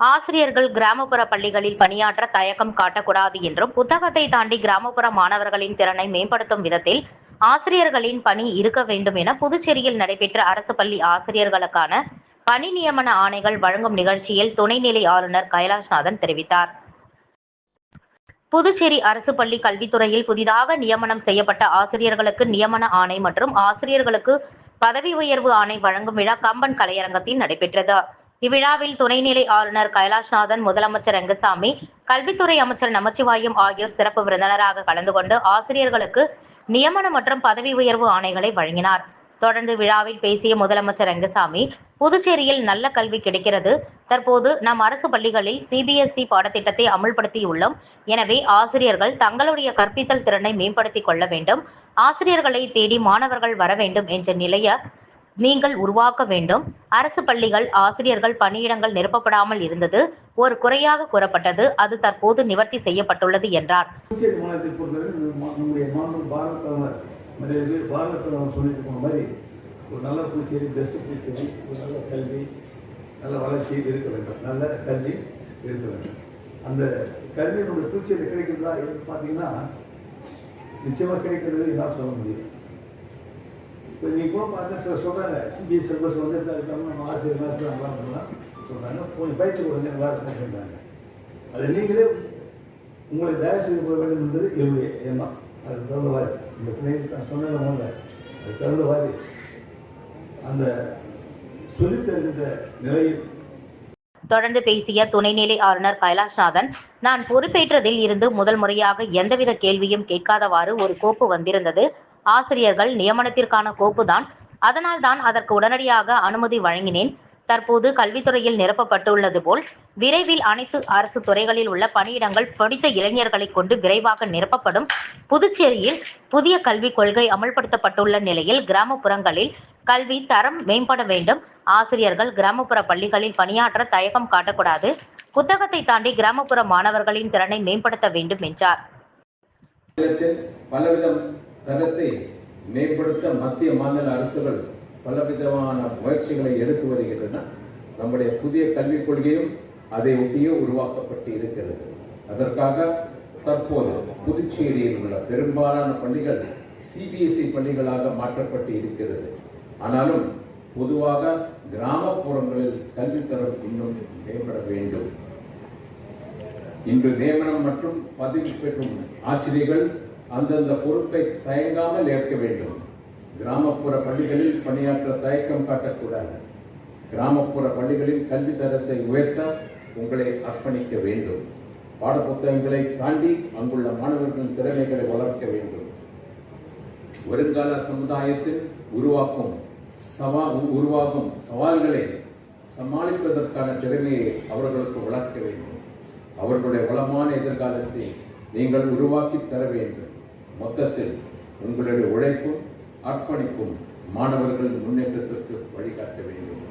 ஆசிரியர்கள் கிராமப்புற பள்ளிகளில் பணியாற்ற தயக்கம் காட்டக்கூடாது என்றும் புத்தகத்தை தாண்டி கிராமப்புற மாணவர்களின் திறனை மேம்படுத்தும் விதத்தில் ஆசிரியர்களின் பணி இருக்க வேண்டும் என புதுச்சேரியில் நடைபெற்ற அரசு பள்ளி ஆசிரியர்களுக்கான பணி நியமன ஆணைகள் வழங்கும் நிகழ்ச்சியில் துணைநிலை ஆளுநர் கைலாஷ்நாதன் தெரிவித்தார். புதுச்சேரி அரசு பள்ளி கல்வித்துறையில் புதிதாக நியமனம் செய்யப்பட்ட ஆசிரியர்களுக்கு நியமன ஆணை மற்றும் ஆசிரியர்களுக்கு பதவி உயர்வு ஆணை வழங்கும் விழா கம்பன் கலையரங்கத்தில் நடைபெற்றது. இவ்விழாவில் துணைநிலை ஆளுநர் கைலாஷ்நாதன் முதலமைச்சர் ரங்கசாமி கல்வித்துறை அமைச்சர் நமச்சிவாயம் ஆகியோர் சிறப்பு விருந்தினராக கலந்து கொண்டு ஆசிரியர்களுக்கு நியமன மற்றும் பதவி உயர்வு ஆணைகளை வழங்கினார். தொடர்ந்து விழாவில் பேசிய முதலமைச்சர் ரங்கசாமி புதுச்சேரியில் நல்ல கல்வி கிடைக்கிறது. தற்போது நம் அரசு பள்ளிகளில் சிபிஎஸ்இ பாடத்திட்டத்தை அமல்படுத்தியுள்ளோம். எனவே ஆசிரியர்கள் தங்களுடைய கற்பித்தல் திறனை மேம்படுத்திக் கொள்ள வேண்டும். ஆசிரியர்களை தேடி மாணவர்கள் வர வேண்டும் என்ற நிலைய நீங்கள் உருவாக்க வேண்டும். அரசு பள்ளிகள் ஆசிரியர்கள் பணியிடங்கள் நிரப்பப்படாமல் இருந்தது. ஒரு குறையாக கூறப்பட்டது. அது தற்போது நிவர்த்தி செய்யப்பட்டுள்ளது என்றார். ஒரு நல்ல புதுச்சேரி பெஸ்ட் புதுச்சேரி ஒரு நல்ல கல்வி நல்ல வளர்ச்சி இருக்க வேண்டும். நல்ல கல்வி இருக்க வேண்டும். அந்த கல்வியினுடைய புதுச்சேரி கிடைக்கிறதா பார்த்தீங்கன்னா நிச்சயமாக கிடைக்கிறது என்னால் சொல்ல முடியும். இப்போ நீ கூட பார்த்தா சில சொல்கிறாங்க சிபிஎஸ் சிலபஸ் வந்து இருக்காங்க நம்ம ஆசிரியர் நல்லா நல்லா சொல்கிறாங்க கொஞ்சம் பயிற்சி கொடுங்க நல்லா இருக்கும் சொல்கிறாங்க அது நீங்களே உங்களை தயவு செய்து கொள்ள வேண்டும் என்பது என்னுடைய எண்ணம். அதுக்கு தகுந்தவாறு இந்த பிள்ளைங்க நான் சொன்னது முதல்ல அதுக்கு தகுந்தவாறு அந்த சொல்லித்தருகின்ற நிலையில் தொடர்ந்து பேசிய துணைநிலை ஆளுநர் கைலாஷ்நாதன் நான் பொறுப்பேற்றதில் இருந்து முதல் முறையாக எந்தவித கேள்வியும் கேட்காதவாறு ஒரு கோப்பு வந்திருந்தது. ஆசிரியர்கள் நியமனத்திற்கான கோப்புதான். அதனால் தான் அதற்கு உடனடியாக அனுமதி வழங்கினேன். தற்போது கல்வித்துறையில் நிரப்பப்பட்டுள்ளது போல் விரைவில் அனைத்து அரசு துறைகளில் உள்ள பணியிடங்கள் படித்த இளைஞர்களை கொண்டு விரைவாக நிரப்பப்படும். புதுச்சேரியில் புதிய கல்விக் கொள்கை அமல்படுத்தப்பட்டுள்ள நிலையில் கிராமப்புறங்களில் கல்வி தரம் மேம்பட வேண்டும். ஆசிரியர்கள் கிராமப்புற பள்ளிகளில் பணியாற்ற தயக்கம் காட்டக்கூடாது. புத்தகத்தை தாண்டி கிராமப்புற மாணவர்களின் திறனை மேம்படுத்த வேண்டும் என்றார். பலவிதம் தரத்தை மேம்படுத்த மத்திய மாநில அரசுகள் பலவிதமான முயற்சிகளை எடுத்து வருகின்றன. நம்முடைய புதிய கல்விக் கொள்கையும் அதை ஒட்டியே உருவாக்கப்பட்டு இருக்கிறது. அதற்காக தற்போது புதுச்சேரியில் உள்ள பெரும்பாலான பள்ளிகள் சிபிஎஸ்இ பள்ளிகளாக மாற்றப்பட்டு இருக்கிறது. ஆனாலும் பொதுவாக கிராமப்புறங்களில் கல்வித்தரம் இன்னும் மேம்பட வேண்டும். இன்று நியமனம் மற்றும் பதவி பெற்றும் ஆசிரியர்கள் அந்தந்த பொறுப்பை தயங்காமல் ஏற்க வேண்டும். கிராமப்புற பள்ளிகளில் பணியாற்ற தயக்கம் காட்டக்கூடாது. கிராமப்புற பள்ளிகளில் கல்வி தரத்தை உயர்த்த உங்களை அர்ப்பணிக்க வேண்டும். பாடப்புத்தகங்களை தாண்டி அங்குள்ள மாணவர்களின் திறமைகளை வளர்க்க வேண்டும். வருங்கால சமுதாயத்தில் உருவாக்கும் சவா உருவாகும் சவால்களை சமாளிப்பதற்கான திறமையை அவர்களுக்கு வளர்க்க வேண்டும். அவர்களுடைய வளமான எதிர்காலத்தை நீங்கள் உருவாக்கி தர வேண்டும். மொத்தத்தில் உங்களுடைய உழைப்பும் அர்ப்பணிப்பும் மாணவர்களின் முன்னேற்றத்திற்கு வழிகாட்ட வேண்டும்.